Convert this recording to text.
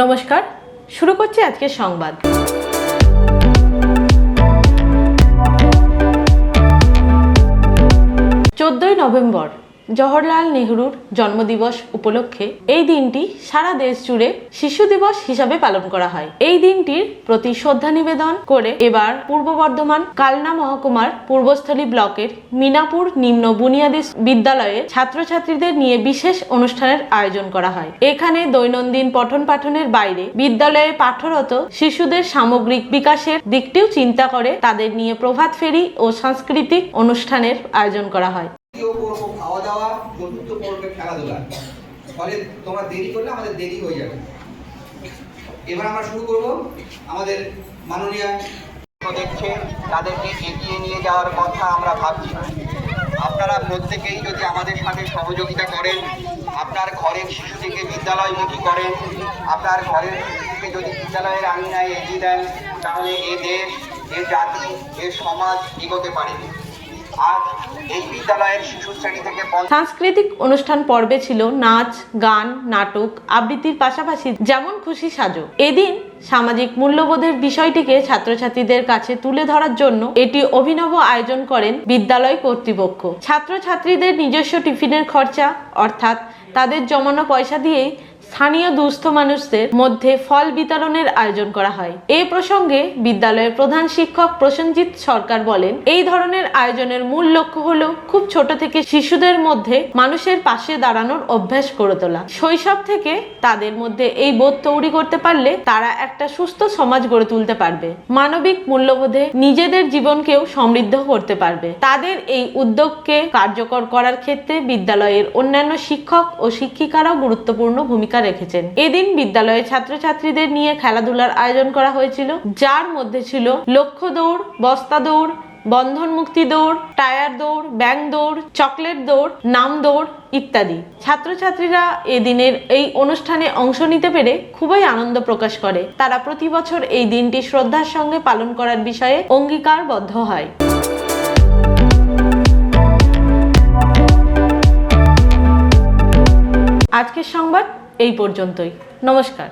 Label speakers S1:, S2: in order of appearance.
S1: নমস্কার শুরু করছি আজকের সংবাদ। চোদ্দই নভেম্বর জওহরলাল নেহরুর জন্মদিবস উপলক্ষে এই দিনটি সারা দেশ জুড়ে শিশু দিবস হিসাবে পালন করা হয়। এই দিনটির প্রতি শ্রদ্ধা নিবেদন করে এবার পূর্ব বর্ধমান কালনা মহকুমার পূর্বস্থলী ব্লকের মিনাপুর নিম্ন বুনিয়াদী বিদ্যালয়ে ছাত্রছাত্রীদের নিয়ে বিশেষ অনুষ্ঠানের আয়োজন করা হয়। এখানে দৈনন্দিন পঠন পাঠনের বাইরে বিদ্যালয়ে পাঠরত শিশুদের সামগ্রিক বিকাশের দিকটিও চিন্তা করে। তাদের নিয়ে প্রভাত ফেরি ও সাংস্কৃতিক অনুষ্ঠানের আয়োজন করা হয়।
S2: কেউ করব খাওয়া দাওয়া, চতুর্থ পর্বে খেলাধুলা। ফলে তোমরা দেরি করলে আমাদের দেরি হয়ে যাবে। এবার আমরা শুরু করব আমাদের মাননীয় দেখছে তাদেরকে এগিয়ে নিয়ে যাওয়ার কথা আমরা ভাবছি। আপনারা প্রত্যেকেই যদি আমাদের সাথে সহযোগিতা করেন, আপনার ঘরের শিশুটিকে বিদ্যালয়মুখী করেন, আপনার ঘরের শিশুটিকে যদি বিদ্যালয়ের আঙিনায় এগিয়ে দেন, তাহলে এ দেশ, এ জাতি, এ সমাজ এগোতে পারে।
S1: সাংস্কৃতিক অনুষ্ঠান পর্বে ছিল নাচ, গান, নাটক, আবৃত্তির পাশাপাশি যেমন খুশি সাজো। এদিন সামাজিক মূল্যবোধের বিষয়টিকে ছাত্রছাত্রীদের কাছে তুলে ধরার জন্য এটি অভিনব আয়োজন করেন বিদ্যালয় কর্তৃপক্ষ। ছাত্রছাত্রীদের নিজস্ব টিফিনের খরচা, অর্থাৎ তাদের জমানো পয়সা দিয়েই স্থানীয় দুস্থ মানুষদের মধ্যে ফল বিতরণের আয়োজন করা হয়। এ প্রসঙ্গে বিদ্যালয়ের প্রধান শিক্ষক প্রসেনজিৎ সরকার বলেন, এই ধরনের আয়োজনের মূল লক্ষ্য হলো খুব ছোট থেকে শিশুদের মধ্যে মানুষের পাশে দাঁড়ানোর অভ্যাস করে তোলা। শৈশব থেকে তাদের মধ্যে এই বোধ তৈরি করতে পারলে তারা একটা সুস্থ সমাজ গড়ে তুলতে পারবে। মানবিক মূল্যবোধে নিজেদের জীবনকেও সমৃদ্ধ করতে পারবে। তাদের এই উদ্যোগকে কার্যকর করার ক্ষেত্রে বিদ্যালয়ের অন্যান্য শিক্ষক ও শিক্ষিকারাও গুরুত্বপূর্ণ ভূমিকা রেখেছেন। এদিন বিদ্যালয়ে ছাত্রছাত্রীদের নিয়ে খেলাধুলার আয়োজন করা হয়েছিল, যার মধ্যে ছিল লক্ষ্য দৌড়, বস্তা দৌড়, বন্ধন মুক্তি দৌড়, টায়ার দৌড়, ব্যাং দৌড়, চকলেট দৌড়, নাম দৌড় ইত্যাদি। ছাত্রছাত্রীরা এদিনের এই অনুষ্ঠানে অংশ নিতে পেরে খুবই আনন্দ প্রকাশ করে। তারা প্রতি বছর এই দিনটি শ্রদ্ধার সঙ্গে পালন করার বিষয়ে অঙ্গীকারবদ্ধ হয়। আজকের সংবাদ এই পর্যন্তই। নমস্কার।